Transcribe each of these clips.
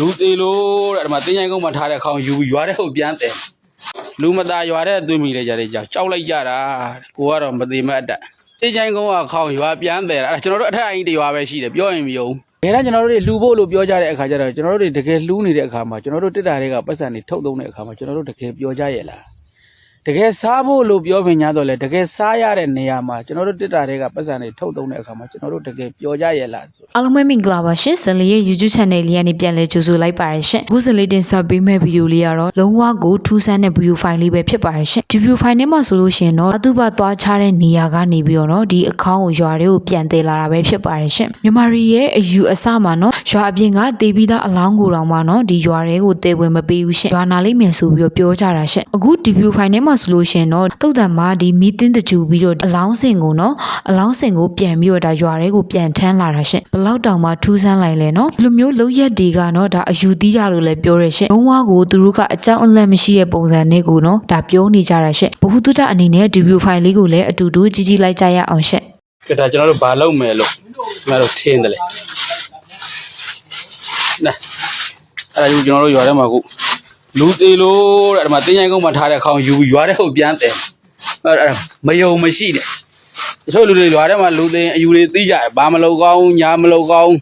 လူသေးလို့တဲ့ဒီမှာတင်းချိုင်းကုန်းမှာထားတဲ့ခေါင်းယူရွာတဲ့ဟုတ်ပြန်တယ်လူမသားရွာတဲ့သွင်းမိလေကြတဲ့ကြောက်ကြောက်လိုက်ကြတာတဲ့ကိုကတော့မသေးမအပ်တတ်တင်းချိုင်းကုန်းကခေါင်းရွာပြန်တယ်အဲ့ဒါကျွန်တော်တို့အထက်အရင်တရွာပဲရှိတယ်ပြောရင်မယုံဘယ်တော့ကျွန်တော်တို့တွေလှူဖို့လို့ပြောကြတဲ့အခါကျတော့ကျွန်တော်တို့တွေတကယ်လှူနေတဲ့အခါမှာကျွန်တော်တို့တစ်တာတွေကပတ်စံတွေထုတ်သုံးတဲ့အခါမှာကျွန်တော်တို့တကယ်ပြောကြရဲ့လား တကယ်စားဖို့လို့ပြောပင်ညာတော့လေတကယ်စားရတဲ့နေရာမှာကျွန်တော်တို့တစ်တာတွေကပတ်စံတွေထုတ်သုံးတဲ့အခါမှာကျွန်တော်တို့တကယ်ပျော်ကြရဲ့လားဆိုအားလုံးပဲမင်္ဂလာပါရှင်ဇလီရဲ့ YouTube channel လေးကနေပြန်လည်ကြိုဆိုလိုက်ပါရရှင်အခုဇလီတင်ဆက်ပေးမယ့်ဗီဒီယိုလေးကတော့လုံးဝကိုထူးဆန်းတဲ့ video file လေးပဲဖြစ်ပါရရှင်ဒီ video file နဲ့မှဆိုလို့ရှိရင်တော့အတူပါသွားချတဲ့နေရာကနေပြီးတော့နော်ဒီအကောင့်ကိုရွာတွေကိုပြန်သေးလာတာပဲဖြစ်ပါရရှင်မြန်မာရီရဲ့အယူအဆမှာနော်ရွာအပြင်ကတေးပြီးသားအလောင်းကိုတောင်မှနော်ဒီရွာတွေကိုတေဝင်မပေးဘူးရှင်ရွာနာလိမ့်မယ်ဆိုပြီးတော့ပြောကြတာရှင်အခုဒီ video file နဲ့မှဆိုလို့ရှင်တော့တုတ်တံမှာဒီမီးတင်းတကြူပြီးတော့အလောင်းစင်ကိုနော်အလောင်းစင်ကိုပြန်ပြီးတော့ဒါရွာထဲကိုပြန်ထမ်းလာတာရှင်ဘလောက်တောင်မှထူးဆန်းလိုက်လဲနော်လူမျိုးလုံးရက်တွေကနော်ဒါအယူသီးတာလို့လည်းပြောရရှင်ဘုံဝါကိုသူတို့ကအကြောင်းအလန့်မရှိတဲ့ပုံစံနဲ့ကိုနော်ဒါပြောနေကြတာရှင်ဘဟုတုတအနေနဲ့ဒီဗီဒီယိုဖိုင်လေးကိုလည်းအတူတူကြည့်ကြည့်လိုက်ကြရအောင်ရှင်ဒါကျွန်တော်တို့ဘာလုပ်မယ်လို့ကျွန်တော်တို့ထင်းတယ်လေနာအဲ့ဒါကြီးကျွန်တော်တို့ရွာထဲမှာကို လူသေးလို့တဲ့ဒီမှာတင်းချိုင်းကုန်းမှာထားတဲ့ခေါင်းယူရွာတဲ့ဟုတ်ပြန်တယ်အဲ့ဒါမယုံမရှိနဲ့တချို့လူတွေရွာထဲမှာလူသေးအယူတွေသိကြတယ်ဘာမလုပ်ကောင်းညာမလုပ်ကောင်း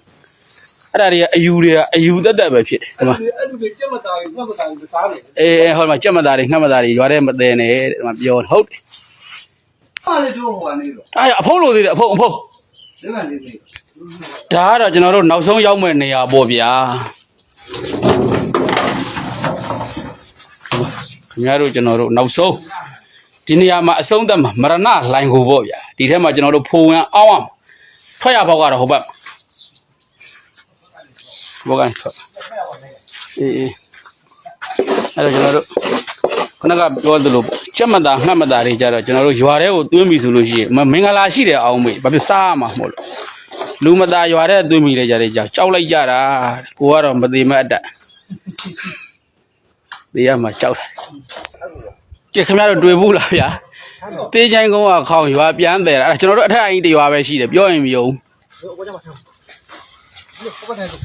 အဲ့ဒါတွေကအယူတွေကအယူတက်တက်ပဲဖြစ်တယ်ဒီမှာအဲ့လူတွေကြက်မတာကြီးငှက်မတာကြီးစားနေအေးအေးဟောဒီမှာကြက်မသားတွေငှက်မသားတွေရွာထဲမသေးနဲ့တဲ့ဒီမှာပြောတယ်ဟုတ်တယ်အားလည်းပြောဟိုကနေတော့အဲ့ဒါအဖုံးလို့သေးတယ်အဖုံးအဖုံးဒီမှာလေးလေးဒါကတော့ကျွန်တော်တို့နောက်ဆုံးရောက်မဲ့နေရာပေါ့ဗျာ ခင်ဗျားတို့ကျွန်တော်တို့နောက်ဆုံးဒီနေရာမှာအဆုံးသက်မှာမရဏလိုင်ကိုပေါ့ဗျာဒီထဲမှာကျွန်တော်တို့ဖိုဝင်အောင်အောင်ထွက်ရပေါက်ကတော့ဟုတ်ပါဘောကန်ထွက်အေးအေးအဲ့တော့ကျွန်တော်တို့ခဏကပြောသလိုပေါ့ချက်မတာငှက်မတာတွေကြတော့ကျွန်တော်တို့ရွာထဲကိုတွင်းပြီဆိုလို့ရှိရင်မမင်္ဂလာရှိတယ်အောင်မေးဘာဖြစ်စားရမှာမဟုတ်လို့လူမသားရွာတဲ့သွင်းမိလေကြတဲ့ကြောက်ကြောက်လိုက်ကြတာတဲ့ကိုကတော့မသေးမအပ်တတ် သေးရမှာကြောက်တာကြည့်ခင်ဗျားတို့တွေ့ဘူးလားဗျာတေးချိုင်းကုန်းကခေါင်းရွာပြန်တယ်အဲ့ဒါကျွန်တော်တို့အထက်အရင်တရွာပဲရှိတယ်ပြောရင်မယုံဘောကြမှာထားဘောကနေတော့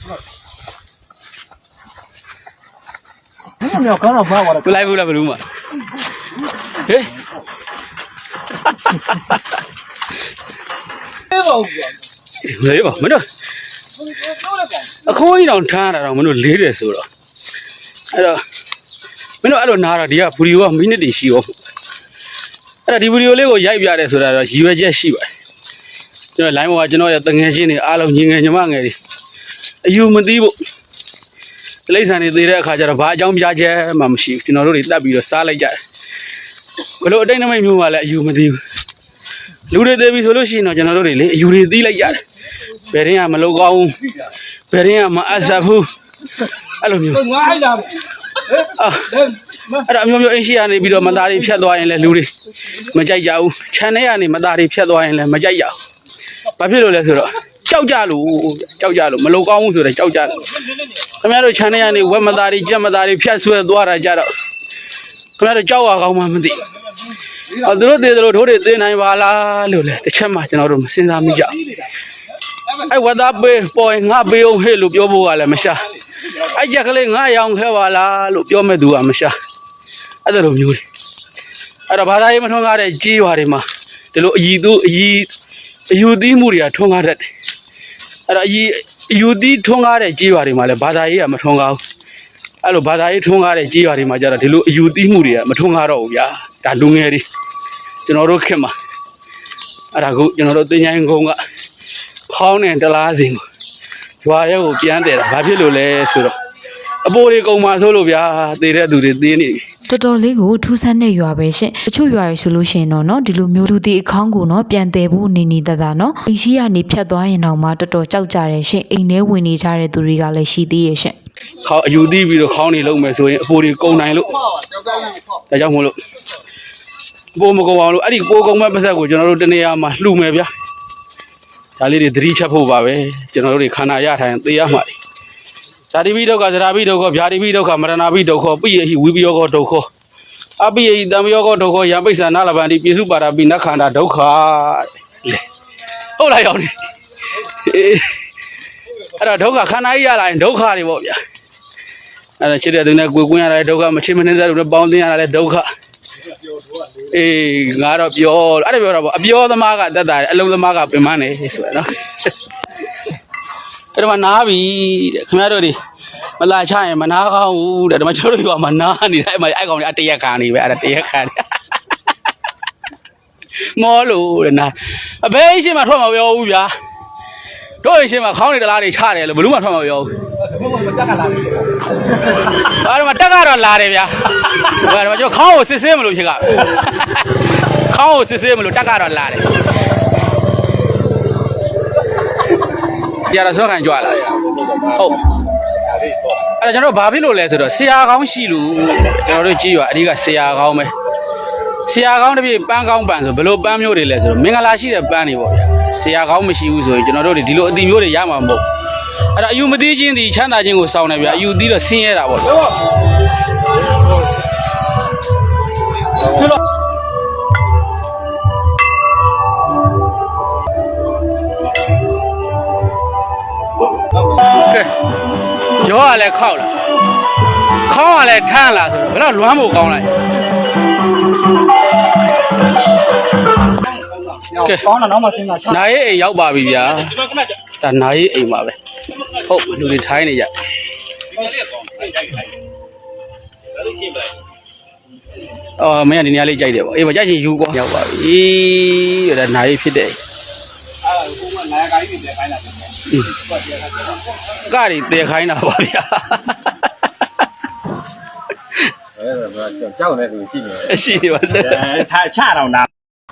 ဘယ်မြောက်ကောင်းတော့ဘာဝရပြလိုက်ဘူးလားဘယ်လိုမှဟေးဲပါဘူးကွာလေပါမင်းတို့ပြောလိုက်ပါအခိုးကြီးတောင်ထားတာတော့မင်းတို့လေးတယ်ဆိုတော့အဲ့တော့ မင်းတို့အဲ့လိုနားတာဒီကဗီဒီယိုကမိနစ်တည်ရှိရောအဲ့ဒါဒီဗီဒီယိုလေးကိုရိုက်ပြတယ်ဆိုတာတော့ရည်ရွယ်ချက်ရှိပါတယ်ကျွန်တော် line ပေါ်ကကျွန်တော်ရဲ့တငယ်ချင်းတွေအားလုံးညီငယ်ညီမငယ်တွေအယူမသိဖို့တိရစ္ဆာန်တွေသေးတဲ့အခါကျတော့ဘာအကြောင်းပြချက်မှမရှိဘူးကျွန်တော်တို့တွေတတ်ပြီးတော့စားလိုက်ကြတယ်ဘလို့အတိတ်နမိတ်မျိုးမှလည်းအယူမသိဘူးလူတွေသေးပြီဆိုလို့ရှိရင်တော့ကျွန်တော်တို့တွေလေအယူတွေသိလိုက်ကြတယ်ဘယ်ရင်ကမလောက်ကောင်းဘူးဘယ်ရင်ကမအပ်ဆက်ဘူးအဲ့လိုမျိုးငါအိုက်လာဟဲ့ အာဒါမအဲ့တော့အမျိုးမျိုးအင်းရှိရနေပြီးတော့မသားတွေဖြတ်သွားရင်လည်းလူတွေမကြိုက်ကြဘူးခြံထဲကနေမသားတွေဖြတ်သွားရင်လည်းမကြိုက်ကြဘူးဘာဖြစ်လို့လဲဆိုတော့ကြောက်ကြလို့ကြောက်ကြလို့မလုံကောင်းဘူးဆိုတော့ကြောက်ကြလို့ခင်ဗျားတို့ခြံထဲကနေဝက်မသားတွေကြက်မသားတွေဖြတ်ဆွဲသွားတာကြတော့ခင်ဗျားတို့ကြောက်ရကောင်းမှမသိအော်သူတို့သေးတယ်လို့တို့တွေသိနိုင်ပါလားလို့လေတစ်ချက်မှကျွန်တော်တို့မစဉ်းစားမိကြဘူးအဲ့ဝက်သားပေးပေါ်ရင်ငါပေးအောင်ဟဲ့လို့ပြောဖို့ကလည်းမရှာ အဲ့ကြက်ကလေးငါရောင်ခဲပါလားလို့ပြောမဲ့သူကမရှာအဲ့ဒါလိုမျိုးတွေအဲ့တော့ဘာသာရေးမထွန်းကားတဲ့ကြေးရွာတွေမှာဒီလိုအည်သူအည်အယူသီးမှုတွေကထွန်းကားတတ်တယ်အဲ့တော့အည်အယူသီးထွန်းကားတဲ့ကြေးရွာတွေမှာလည်းဘာသာရေးကမထွန်းကားဘူးအဲ့လိုဘာသာရေးထွန်းကားတဲ့ကြေးရွာတွေမှာကျတော့ဒီလိုအယူသီးမှုတွေကမထွန်းကားတော့ဘူးဗျာဒါလူငယ်တွေကျွန်တော်တို့ခင်မှာအဲ့ဒါကိုကျွန်တော်တို့တင်ချိုင်းကုန်းကခေါင်းနဲ့တလားစင်ကို ရွာရဲကိုပြန်တယ်တာဘာဖြစ်လို့လဲဆိုတော့အပိုးတွေကုန်မှာဆိုလို့ဗျာသေတဲ့သူတွေသေနေပြီ တော်တော်လေးကိုထူးဆန်းတဲ့ရွာပဲရှင်တချို့ရွာတွေဆိုလို့ရှိရင်တော့เนาะဒီလိုမျိုးလူတီအခေါင်းကိုเนาะပြန်တည်ဖို့နေနေတတ်တာเนาะအိမ်ရှိကနေဖြတ်သွားရင်တော့မှတော်တော်ကြောက်ကြတယ်ရှင်အိမ်ထဲဝင်နေကြတဲ့သူတွေကလည်းရှိသေးရဲ့ရှင် ခေါင်းအယူသီးပြီးတော့ခေါင်းနေလုံးမယ်ဆိုရင်အပိုးတွေကုန်နိုင်လို့ ပေါ့ကြောက်ကြတယ်ပေါ့ ဒါကြောင့်မို့လို့အပိုးမကုန်အောင်လို့အဲ့ဒီပိုးကုန်မဲ့ပတ်သက်ကိုကျွန်တော်တို့တနေရာမှာလှူမယ်ဗျာ ဒါလေးတွေသတိချက်ဖို့ပါပဲကျွန်တော်တို့တွေခန္ဓာရထိုင်သေရမှာတွေဇာတိပိဒုက္ခဇရာပိဒုက္ခဗျာတိပိဒုက္ခမရဏပိဒုက္ခပိယဟိဝိပယောဂဒုက္ခအပိယဟိတံမယောဂဒုက္ခယံပိဿာနာလဗန္တိပိစုပါရပိနခန္ဓာဒုက္ခလေဟုတ်လားရောက်နေအေးအဲ့တော့ဒုက္ခခန္ဓာကြီးရလာရင်ဒုက္ခတွေပေါ့ဗျာအဲ့ဒါချစ်တဲ့သူနဲ့ကိုယ်ကွင်းရတာလည်းဒုက္ခမချစ်မနှင်းတဲ့သူနဲ့ပေါင်းသင်းရတာလည်းဒုက္ခ အေးငါတော့ပြောအဲ့ဒါပြောတာပေါ့အပြောသမားကတက်တာတယ်အလုံးသမားကပင်မနေဆိုရနော်အဲ့ဒါမှနားပြီတဲ့ခင်ဗျားတို့ဒီမလာချရင်မနာကောင်းဘူးတဲ့ဒါမှကျွန်တော်တို့ကမနာနေတာအဲ့မှာအဲ့ကောင်ကြီးအတရက်ခံနေပဲအဲ့ဒါတရက်ခံနေမောလို့တဲ့နာအဘေးရှိမှထွက်မှာပြောဘူးဗျာတို့ရှိမှခေါင်းနေတလားတွေချတယ်လို့ဘယ်လို့မှထွက်မှာပြောဘူး အဲ့ဒါမှတက်ကတော့လာတယ်ဗျာဟိုကတော့ကျွန်တော်ခေါင်းကိုစစ်ဆေးမလို့ဖြစ်ကခေါင်းကိုစစ်ဆေးမလို့တက်ကတော့လာတယ်ကြရဆောခံကြွလာဟုတ်အဲ့ဒါကျွန်တော်ဘာဖြစ်လို့လဲဆိုတော့ဆရာကောင်းရှိလို့ကျွန်တော်တို့ကြည့်ရအဓိကဆရာကောင်းပဲဆရာကောင်းတစ်ပြည့်ပန်းကောင်းပန်းဆိုဘယ်လိုပန်းမျိုးတွေလဲဆိုတော့မင်္ဂလာရှိတဲ့ပန်းတွေပေါ့ဗျာဆရာကောင်းမရှိဘူးဆိုရင်ကျွန်တော်တို့ဒီလိုအတီမျိုးတွေရမှာမဟုတ်ဘူး အဲ့တော့အယူမသိချင်းဒီချမ်းသာခြင်းကိုစောင်းနေဗျာအယူသိတော့ဆင်းရဲတာပေါ့ဗျာဆိုတော့ကဲရောကလည်းခောက်လာခေါင်းကလည်းထမ်းလာဆိုတော့ဘယ်တော့လွမ်းဖို့ကောင်းလိုက်ကဲကောင်းတာနောက်မှစဉ်းစားချနာရေးအိမ်ရောက်ပါပြီဗျာဒါနာရေးအိမ်ပါပဲ ဟုတ်လူတွေထိုင်းနေကြအော်မင်းကဒီနေရာလေးကြိုက်တယ်ပေါ့အေးပါကြိုက်ချင်ယူကွာရောက်ပါပြီဒါနာရေးဖြစ်တယ်ကရီတဲခိုင်းတာပါဗျာကြောက်နေသူရှိနေတယ်ရှိနေပါစအဲထားချတော့နာ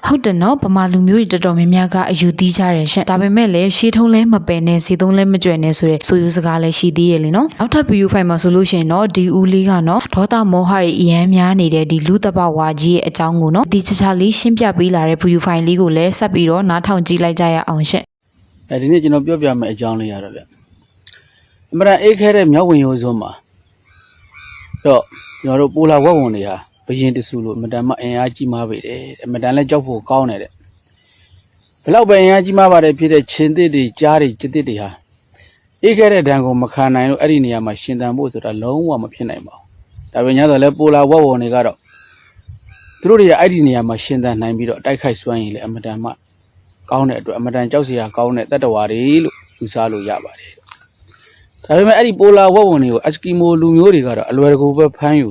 ဟုတ်တယ်နော်ဗမာလူမျိုးတွေတော်တော်များများကအယူသီးကြတယ်ရှင့်ဒါပေမဲ့လည်းရှေးထုံးလဲမပယ်နဲ့စီသုံးလဲမကြွယ်နဲ့ဆိုတဲ့ဆိုယူစကားလည်းရှိသေးရဲ့လीနော်နောက်ထပ်ဗီဒီယိုဖိုင်မှာဆိုလို့ရှိရင်တော့ဒီဦးလေးကနော်ဒေါသမောဟတွေအရန်များနေတဲ့ဒီလူတပဝါကြီးရဲ့အကြောင်းကိုနော်ဒီချာချာလေးရှင်းပြပေးလာတဲ့ဗီဒီယိုဖိုင်လေးကိုလည်းဆက်ပြီးတော့နားထောင်ကြည့်လိုက်ကြရအောင်ရှင့်အဲဒီနေ့ကျွန်တော်ပြောပြမယ့်အကြောင်းလေးရတော့ဗျအမရန်အေးခဲတဲ့မြောက်ဝင်ရိုးစွန်းမှာတော့ကျွန်တော်တို့ပူလာဝက်ဝင်တွေဟာ ဘယင်တဆူလို့အမတန်မှအင်အားကြီးမားပေတယ်အမတန်လည်းကြောက်ဖို့ကောင်းတယ်တဲ့ဘလောက်ပဲအင်အားကြီးမားပါတယ်ဖြစ်တဲ့ချင်းသစ်တွေကြားတွေจิตစ်တွေဟာအေးခဲတဲ့ဒဏ်ကိုမခံနိုင်လို့အဲ့ဒီနေရာမှာရှင်သန်ဖို့ဆိုတာလုံးဝမဖြစ်နိုင်ပါဘူးဒါပေမဲ့ညတော့လဲပူလာဝက်ဝင်တွေကတော့သူတို့တွေကအဲ့ဒီနေရာမှာရှင်သန်နိုင်ပြီးတော့တိုက်ခိုက်စွမ်းရည်လည်းအမတန်မှကောင်းတဲ့အတွက်အမတန်ကြောက်စရာကောင်းတဲ့တတ္တဝါတွေလို့ယူဆလို့ရပါတယ်။ဒါပေမဲ့အဲ့ဒီပိုလာဝက်ဝင်တွေကိုအစကီမိုလူမျိုးတွေကတော့အလွယ်တကူပဲဖမ်းယူ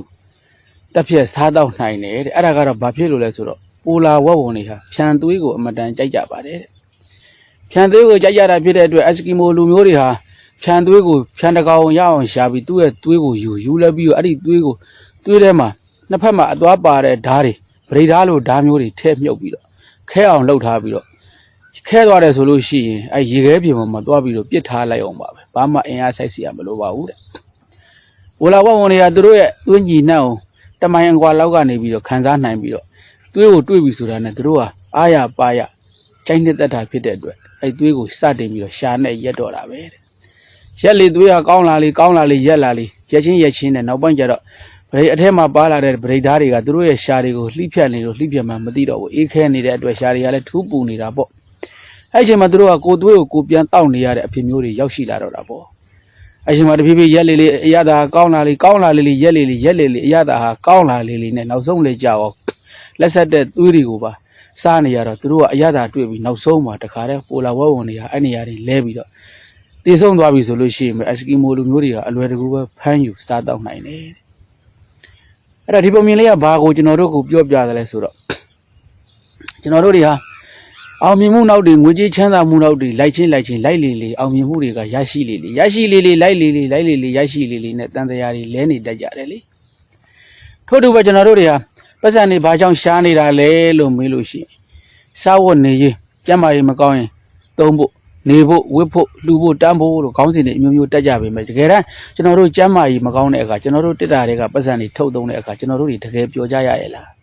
တက်ပြက်စားတော့နိုင်တယ်တဲ့။အဲ့ဒါကတော့ဘာဖြစ်လို့လဲဆိုတော့ပိုလာဝက်ဝင်တွေဟာဖြန်သွေးကိုအမတန်ကြိုက်ကြပါတယ်တဲ့။ဖြန်သွေးကိုကြိုက်ကြတာဖြစ်တဲ့အတွက်အစကီမိုလူမျိုးတွေဟာဖြန်သွေးကိုဖြန်တကောင်ရအောင်ရှာပြီးသူ့ရဲ့သွေးကိုယူယူလဲပြီးတော့အဲ့ဒီသွေးကိုသွေးထဲမှာနှစ်ဖက်မှာအသွားပါတဲ့ဓားတွေဗရိဓားလိုဓားမျိုးတွေထည့်မြုပ်ပြီးတော့ခဲအောင်လှုပ်ထားပြီးတော့ခဲသွားတယ်ဆိုလို့ရှိရင်အဲရေခဲပြင်ပေါ်မှာသွားပြီးတော့ပြစ်ထားလိုက်အောင်ပါပဲဘာမှအင်အားဆိုင်စီရမလိုပါဘူးတဲ့ဝလာဝဝန်တွေကသူတို့ရဲ့သွင်းညီနှံ့အောင်တ မိုင်အကွာလောက်ကနေပြီးတော့ခန်းစားနိုင်ပြီးတော့သွေးကိုတွေးပြီးဆိုတာနဲ့သူတို့ဟာအားရပါရကျိုင်းတဲ့တတ်တာဖြစ်တဲ့အတွက်အဲသွေးကိုစတင်ပြီးတော့ရှာနဲ့ရက်တော့တာပဲတဲ့ရက်လေသွေးကကောင်းလာလေကောင်းလာလေရက်လာလေရက်ချင်းရက်ချင်းနဲ့နောက်ပိုင်းကျတော့ဗရိတ်အထက်မှာပါလာတဲ့ဗရိတ်သားတွေကသူတို့ရဲ့ရှာတွေကိုလှိဖြတ်နေလို့လှိဖြတ်မှမသိတော့ဘူးအေးခဲနေတဲ့အတွက်ရှာတွေကလည်းထူးပူနေတာပေါ့အဲ့ဒီအချိန်မှာသူတို့ကကိုယ်သွေးကိုကိုယ်ပြန်တောက်နေရတဲ့အဖြစ်မျိုးတွေရောက်ရှိလာတော့တာပေါ့ အဲ့ဒီအချိန်မှာတဖြည်းဖြည်းရက်လေးလေးအရသာကောင်းလာလေးကောင်းလာလေးလေးရက်လေးလေးရက်လေးလေးအရသာဟာကောင်းလာလေးလေးနဲ့နောက်ဆုံးလေကြောက်လက်ဆက်တဲ့သွေးတွေကိုပါစားနေရတော့သူတို့ကအရသာတွေ့ပြီးနောက်ဆုံးမှာတခါတည်းပိုလာဝဲဝင်တွေကအဲ့နေရာတွေလဲပြီးတော့တည်ဆုံးသွားပြီဆိုလို့ရှိရင်ပဲအစကီမိုလူမျိုးတွေကအလွယ်တကူပဲဖမ်းယူစားတော့နိုင်တယ်အဲ့ဒါဒီပုံမြင်လေးကဘာကိုကျွန်တော်တို့ကိုပြောပြတယ်လဲဆိုတော့ကျွန်တော်တို့တွေဟာ အောင်မြင်မှုနောက်တွေငွေကြေးချမ်းသာမှုနောက်တွေလိုက်ချင်းလိုက်ချင်းလိုက်လေလေအောင်မြင်မှုတွေကရရှိလေလေရရှိလေလေလိုက်လေလေလိုက်လေလေရရှိလေလေနဲ့တန်တရားတွေလဲနေတတ်ကြတယ်လေထို့တူပဲကျွန်တော်တို့တွေဟာပတ်စံနေဘာကြောင့်ရှားနေတာလဲလို့မေးလို့ရှိရင်စားဝတ်နေရေးကျန်းမာရေးမကောင်းရင်သုံးဖို့နေဖို့ဝတ်ဖို့လှူဖို့တန်းဖို့လို့ခေါင်းစဉ်တွေအမျိုးမျိုးတက်ကြပေမဲ့တကယ်တမ်းကျွန်တော်တို့ကျန်းမာရေးမကောင်းတဲ့အခါကျွန်တော်တို့တက်တာတွေကပတ်စံတွေထုတ်သုံးတဲ့အခါကျွန်တော်တို့တွေတကယ်ပြောကြရရဲ့လား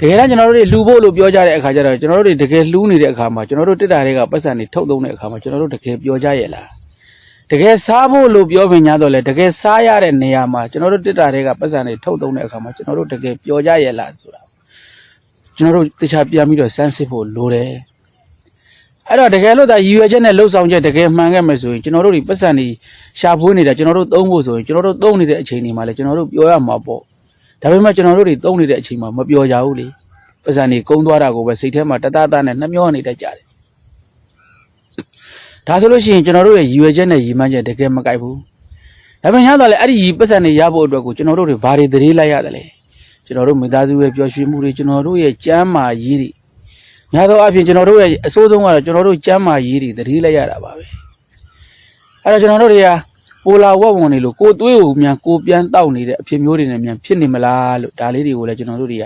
တကယ်တမ်းကျွန်တော်တို့တွေလှူဖို့လို့ပြောကြတဲ့အခါကျတော့ကျွန်တော်တို့တွေတကယ်လှူနေတဲ့အခါမှာကျွန်တော်တို့တက်တာတွေကပတ်စံတွေထုတ်သုံးတဲ့အခါမှာကျွန်တော်တို့တကယ်ပြောကြရဲ့လားတကယ်စားဖို့လို့ပြောပင်ညာတော့လေတကယ်စားရတဲ့နေရာမှာကျွန်တော်တို့တက်တာတွေကပတ်စံတွေထုတ်သုံးတဲ့အခါမှာကျွန်တော်တို့တကယ်ပြောကြရဲ့လားဆိုတာကျွန်တော်တို့တခြားပြန်ပြီးတော့စမ်းစစ်ဖို့လိုတယ်အဲ့တော့တကယ်လို့ဒါရည်ရွယ်ချက်နဲ့လှုပ်ဆောင်ချက်တကယ်မှန်ခဲ့မယ်ဆိုရင်ကျွန်တော်တို့ဒီပတ်စံတွေရှာဖွေးနေတာကျွန်တော်တို့သုံးဖို့ဆိုရင်ကျွန်တော်တို့သုံးနေတဲ့အချိန်ဒီမှာလည်းကျွန်တော်တို့ပြောရမှာပေါ့ ဒါပေမဲ့ကျွန်တော်တို့တွေသုံးနေတဲ့အချိန်မှာမပြောကြဘူးလေပတ်စံနေကုန်းသွားတာကိုပဲစိတ်ထဲမှာတတတနဲ့နှမျောနေတတ်ကြတယ်ဒါဆိုလို့ရှိရင်ကျွန်တော်တို့ရဲ့ရည်ရွယ်ချက်နဲ့ရည်မှန်းချက်တကယ်မကိုက်ဘူးဒါပေမဲ့ညတော့လေအဲ့ဒီပတ်စံနေရဖို့အတွက်ကိုကျွန်တော်တို့တွေဘာတွေသတိလိုက်ရတယ်လဲကျွန်တော်တို့မိသားစုရဲ့ပျော်ရွှင်မှုတွေကျွန်တော်တို့ရဲ့ကြမ်းမာရေးတွေညတော့အပြင်ကျွန်တော်တို့ရဲ့အဆိုးဆုံးကတော့ကျွန်တော်တို့ကြမ်းမာရေးတွေသတိလိုက်ရတာပါပဲအဲ့တော့ကျွန်တော်တို့တွေက ပိုလာဝက်ဝင်နေလို့ကိုယ်သွေးကိုမြန်ကိုယ်ပြန်တောက်နေတဲ့အဖြစ်မျိုးတွေနဲ့မြန်ဖြစ်နေမလားလို့ဒါလေးတွေကိုလည်းကျွန်တော်တို့တွေက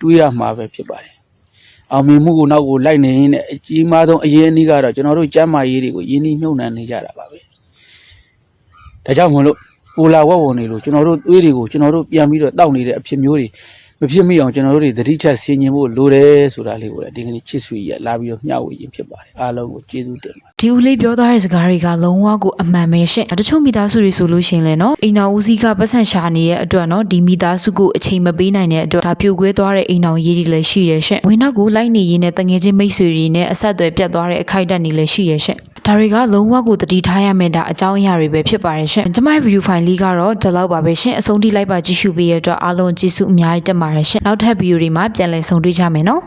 တွေးရမှာပဲဖြစ်ပါတယ်။အောင်မြင်မှုကိုနောက်ကိုလိုက်နေရင်လည်းအကြီးမားဆုံးအရင်အနည်းကတော့ကျွန်တော်တို့ကျမ်းမာရေးတွေကိုယင်းနှိမ့်နှံနေကြတာပါပဲ။ဒါကြောင့်မလို့ပိုလာဝက်ဝင်နေလို့ကျွန်တော်တို့သွေးတွေကိုကျွန်တော်တို့ပြန်ပြီးတော့တောက်နေတဲ့အဖြစ်မျိုးတွေမ ဖြစ်မိအောင်ကျွန်တော်တို့တွေသတိချက်ဆင်ခြင်ဖို့လိုတယ်ဆိုတာလေးကိုလည်းဒီကနေ့ချစ်ဆွေရလာပြီးတော့မျှဝေခြင်းဖြစ်ပါတယ်အားလုံးကိုကျေးဇူးတင်ပါတယ်ဒီဦးလေးပြောသွားတဲ့စကားတွေကလုံးဝကိုအမှန်ပဲရှင့်တချို့မိသားစုတွေဆိုလို့ရှရင်လဲနော်အိမ်တော်ဦးစီးကပတ်စံရှာနေတဲ့အတွက်နော်ဒီမိသားစုကိုအချိန်မပေးနိုင်တဲ့အတွက်ဒါပြိုကွဲသွားတဲ့အိမ်တော်ရေးတွေလည်းရှိရရှင့်ဝင်နောက်ကိုလိုက်နေရင်းနဲ့တငယ်ချင်းမိတ်ဆွေတွေနဲ့အဆက်အသွယ်ပြတ်သွားတဲ့အခိုက်အတန့်တွေလည်းရှိရရှင့် ဒါတွေကလုံးဝကိုတတိထားရမယ့်ဒါအကြောင်းအရာတွေပဲဖြစ်ပါတယ်ရှင့်ကျွန်မရဲ့ video file လေးကတော့ဒီလောက်ပါပဲရှင့်အဆုံးထိလိုက်ပါကြည့်ရှုပေးရတဲ့အတွက်အားလုံးကျေးဇူးအများကြီးတင်ပါတယ်ရှင့်နောက်ထပ် video တွေမှာပြန်လည်ဆုံတွေ့ကြမယ်နော်